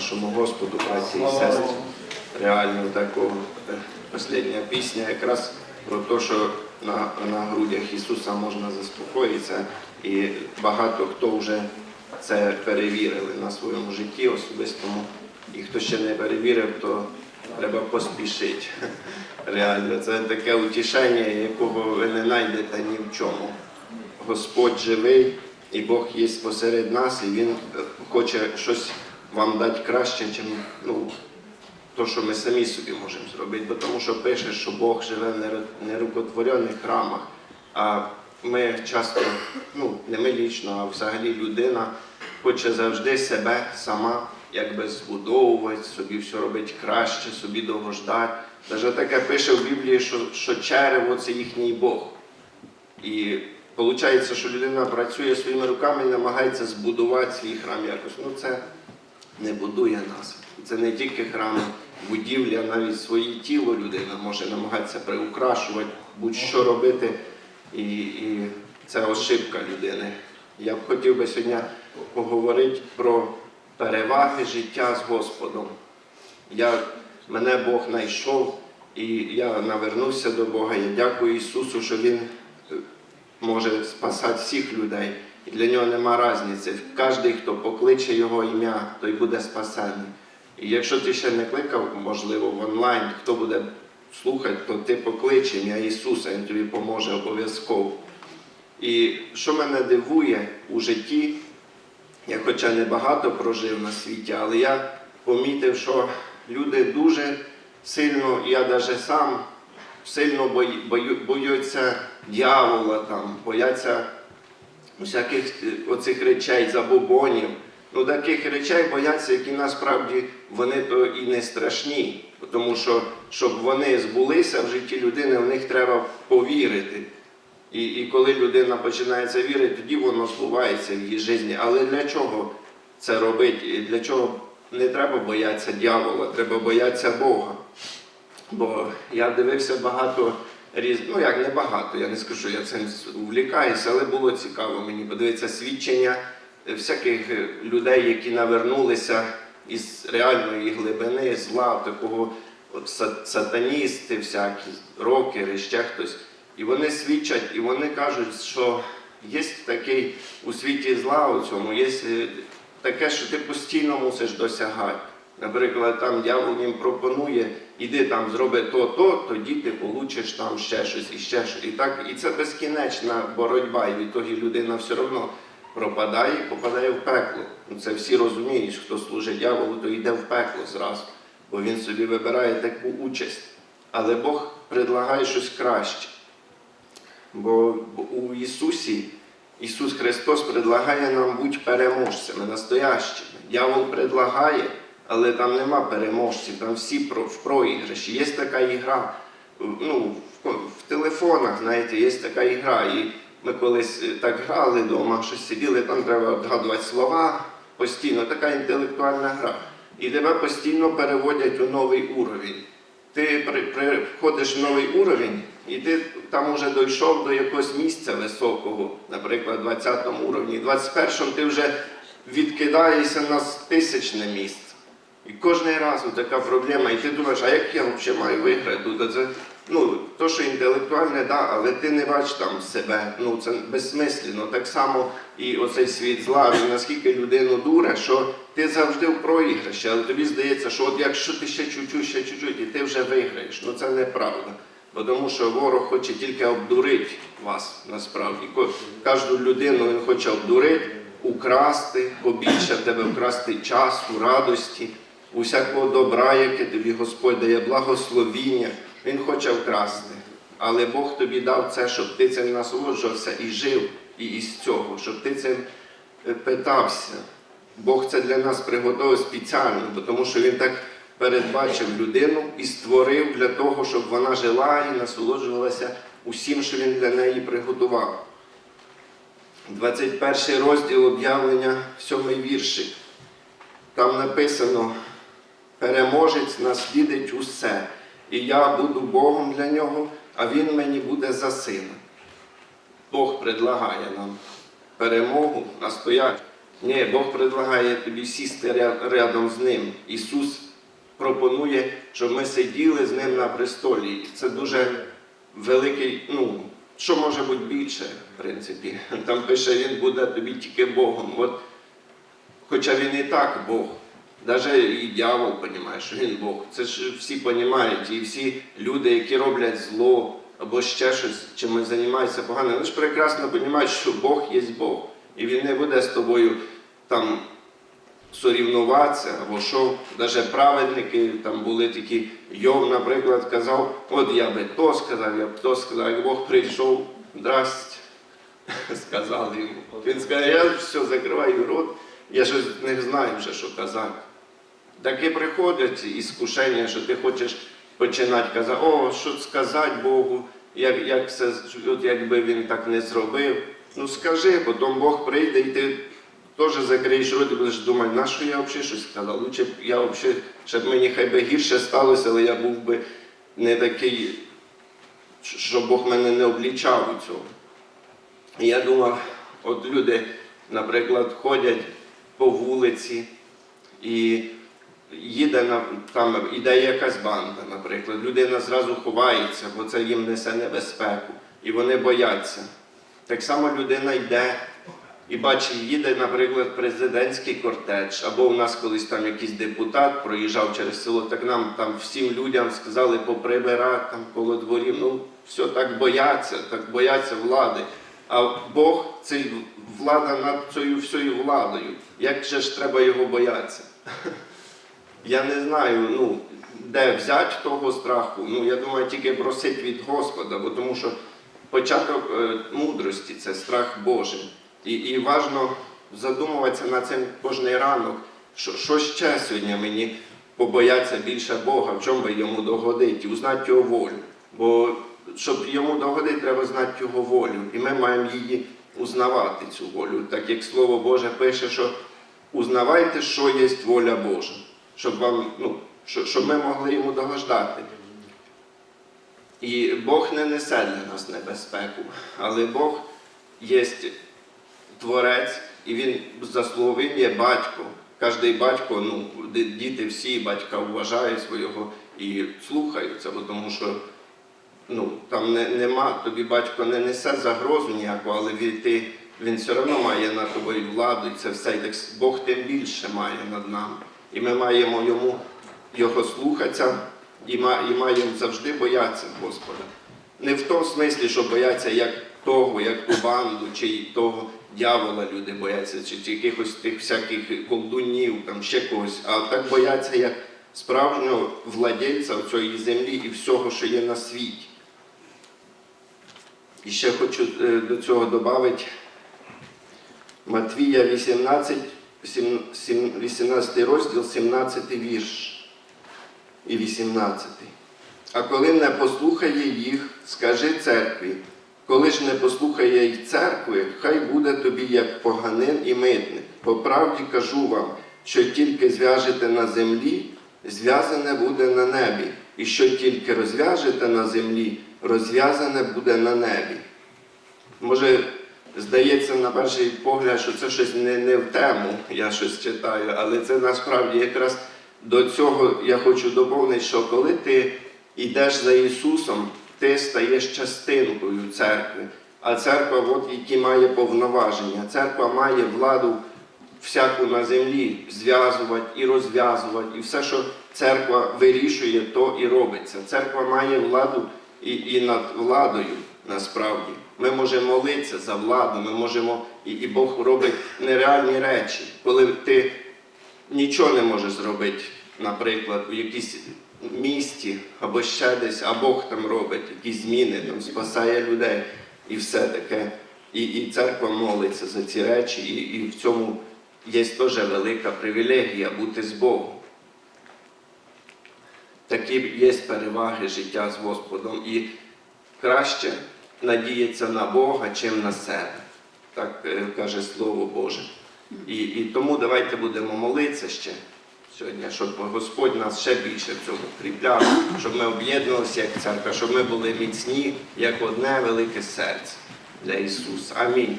нашому Господу, браті і сестри. Реально такого. Е, Послідня пісня якраз про те, що на, на грудях Ісуса можна заспокоїтися, і багато хто вже це перевірили на своєму житті особистому. І хто ще не перевірив, то треба поспішити. Реально, це таке утішення, якого ви не знайдете ні в чому. Господь живий, і Бог є посеред нас, і Він хоче щось вам дати краще, ніж ну, то, що ми самі собі можемо зробити. Бо тому що пише, що Бог живе в нерукотворених храмах. А ми часто, ну не ми лічно, а взагалі людина хоче завжди себе сама якби збудовувати, собі все робити краще, собі догождати. Навіть таке пише в Біблії, що, що черево це їхній Бог. І виходить, що людина працює своїми руками і намагається збудувати свій храм якось. Ну це не будує нас. Це не тільки храм, будівлі, а навіть своє тіло людина може намагатися приукрашувати, будь-що робити. І, і це ошибка людини. Я б хотів би сьогодні поговорити про переваги життя з Господом. Я, мене Бог знайшов, і я навернувся до Бога. Я дякую Ісусу, що Він е, може спасати всіх людей. І для нього нема різниці. Кожен, хто покличе Його ім'я, той буде спасений. І якщо ти ще не кликав, можливо, в онлайн, хто буде слухати, то ти поклич ім'я Ісуса, Він тобі поможе обов'язково. І що мене дивує у житті, я хоча не багато прожив на світі, але я помітив, що люди дуже сильно, я навіть сам сильно бою, боються дьявола, там, бояться всяких е, оцих речей, забобонів. Ну, таких речей бояться, які насправді вони то і не страшні. Тому що, щоб вони збулися в житті людини, в них треба повірити. І, і коли людина починає це вірити, тоді воно збувається в її житті. Але для чого це робити? Для чого не треба боятися дьявола, треба боятися Бога. Бо я дивився багато різ... ну як не багато, я не скажу, я цим увлікаюся, але було цікаво мені подивитися свідчення всяких людей, які навернулися із реальної глибини, зла, такого сатаністи, всякі, рокери, ще хтось. І вони свідчать, і вони кажуть, що є такий у світі зла у цьому, є е, таке, що ти постійно мусиш досягати. Наприклад, там дьявол їм пропонує, іди там зроби то, то, тоді ти получиш там ще щось і ще щось. І так, і це безкінечна боротьба, і відтоді людина все одно пропадає і попадає в пекло. Ну, Це всі розуміють, хто служить дьяволу, то йде в пекло зразу, бо він собі вибирає таку участь. Але Бог предлагає щось краще. Бо у Ісусі Ісус Христос предлагає нам бути переможцями, настоящими. Дьявол предлагає, але там нема переможців, там всі в проіграші. Є така ігра, ну, в, телефонах, знаєте, є така ігра. І ми колись е, так грали вдома, щось сиділи, там треба відгадувати слова постійно, така інтелектуальна гра. І тебе постійно переводять у новий уровень. Ти при, при, в новий уровень, і ти там уже дійшов до якогось місця високого, наприклад, 20 уровні. В 21 ти вже відкидаєшся на тисячне місце. І кожен раз така проблема, і ти думаєш, а як я взагалі маю виграти? Це, ну, то, що інтелектуальне, да, але ти не бачиш там себе. Ну, це безсмислено. Так само і оцей світ зла, він наскільки людину дуре, що ти завжди в проіграші, але тобі здається, що от якщо ти ще чуть-чуть, ще чуть-чуть, і ти вже виграєш. Ну це неправда. Бо Тому що ворог хоче тільки обдурити вас насправді. Ко- Кожну людину він хоче обдурити, украсти, побільше тебе вкрасти часу, радості, усякого добра, яке тобі Господь дає, благословіння. Він хоче вкрасти. Але Бог тобі дав це, щоб ти цим насолоджувався і жив і із цього, щоб ти цим е, питався. Бог це для нас приготував спеціально, тому що Він так передбачив людину і створив для того, щоб вона жила і насолоджувалася усім, що він для неї приготував. 21 розділ об'явлення, 7 віршик. Там написано: переможець наслідить усе, і я буду Богом для нього, а він мені буде за сина. Бог предлагає нам перемогу, настояти. Ні, Бог предлагає тобі сісти рядом з ним. Ісус пропонує, щоб ми сиділи з ним на престолі. Це дуже великий, ну, що може бути більше, в принципі. Там пише, він буде тобі тільки Богом. От, хоча він і так Бог. Навіть і дьявол розуміє, що він Бог. Це ж всі розуміють, і всі люди, які роблять зло або ще щось, чимось займаються погано, вони ж прекрасно розуміють, що Бог є Бог. І він не буде з тобою там сорівнуватися, або що, навіть праведники там були такі, Йов, наприклад, казав, от я би то сказав, я б то сказав, як Бог прийшов, здрасте, сказали йому. Він сказав, я все закриваю рот, я щось не знаю вже, що казати. Таке приходять іскушення, що ти хочеш починати казати, о, що сказати Богу, як, як все, от якби він так не зробив. Ну скажи, потім Бог прийде і ти теж закриєш рот і будеш думати, на що я взагалі щось сказав? Лучше б я взагалі, щоб мені хай би гірше сталося, але я був би не такий, щоб Бог мене не облічав у цьому. І я думав, от люди, наприклад, ходять по вулиці і їде на, там іде якась банда, наприклад, людина зразу ховається, бо це їм несе небезпеку, і вони бояться. Так само людина йде і бачить, їде, наприклад, президентський кортеж, або у нас колись там якийсь депутат проїжджав через село, так нам там всім людям сказали поприбирати там коло дворів. Ну, все так бояться, так бояться влади. А Бог це влада над цією всією владою. Як же ж треба його боятися? Я не знаю, ну, де взяти того страху. Ну, я думаю, тільки просить від Господа, бо тому що початок е, мудрості це страх Божий. І, і важно задумуватися над цим кожний ранок, що, що ще сьогодні мені побояться більше Бога, в чому би йому догодити, узнати його волю. Бо щоб йому догодити, треба знати його волю. І ми маємо її узнавати, цю волю. Так як Слово Боже пише, що узнавайте, що є воля Божа, щоб, вам, ну, щоб, щоб ми могли йому догождати. І Бог не несе для нас небезпеку, але Бог є творець, і він за є батько. Кожний батько, ну, діти всі батька вважають свого і слухаються, бо тому що ну, там не, нема, тобі батько не несе загрозу ніяку, але ти, він все одно має над тобою владу, і це все. І так Бог тим більше має над нами. І ми маємо йому його слухатися і, ма, і маємо завжди боятися Господа. Не в тому смислі, що бояться як того, як ту банду, чи того дьявола люди бояться, чи, якихось тих всяких колдунів, там ще когось, а так бояться як справжнього владельця цієї землі і всього, що є на світі. І ще хочу е, до цього додати Матвія 18, сім- сім- 18 розділ, 17 вірш і 18. А коли не послухає їх, скажи церкві, коли ж не послухає й церкви, хай буде тобі як поганин і митник. По правді кажу вам, що тільки зв'яжете на землі, зв'язане буде на небі, і що тільки розв'яжете на землі, розв'язане буде на небі. Може, здається на перший погляд, що це щось не, не в тему, я щось читаю, але це насправді якраз до цього я хочу доповнити, що коли ти йдеш за Ісусом, ти стаєш частинкою церкви. А церква, от які має повноваження. Церква має владу всяку на землі зв'язувати і розв'язувати. І все, що церква вирішує, то і робиться. Церква має владу і, і над владою насправді. Ми можемо молитися за владу, ми можемо, і, і Бог робить нереальні речі, коли ти нічого не можеш зробити, наприклад, у якійсь місті або ще десь, а Бог там робить якісь зміни, там спасає людей і все таке. І, і церква молиться за ці речі, і, і в цьому є теж велика привілегія бути з Богом. Такі є переваги життя з Господом. І краще надіятися на Бога, чим на себе. Так е, каже Слово Боже. І, і тому давайте будемо молитися ще сьогодні, щоб Господь нас ще більше в цьому кріпляв, щоб ми об'єднувалися як церква, щоб ми були міцні, як одне велике серце для Ісуса. Амінь.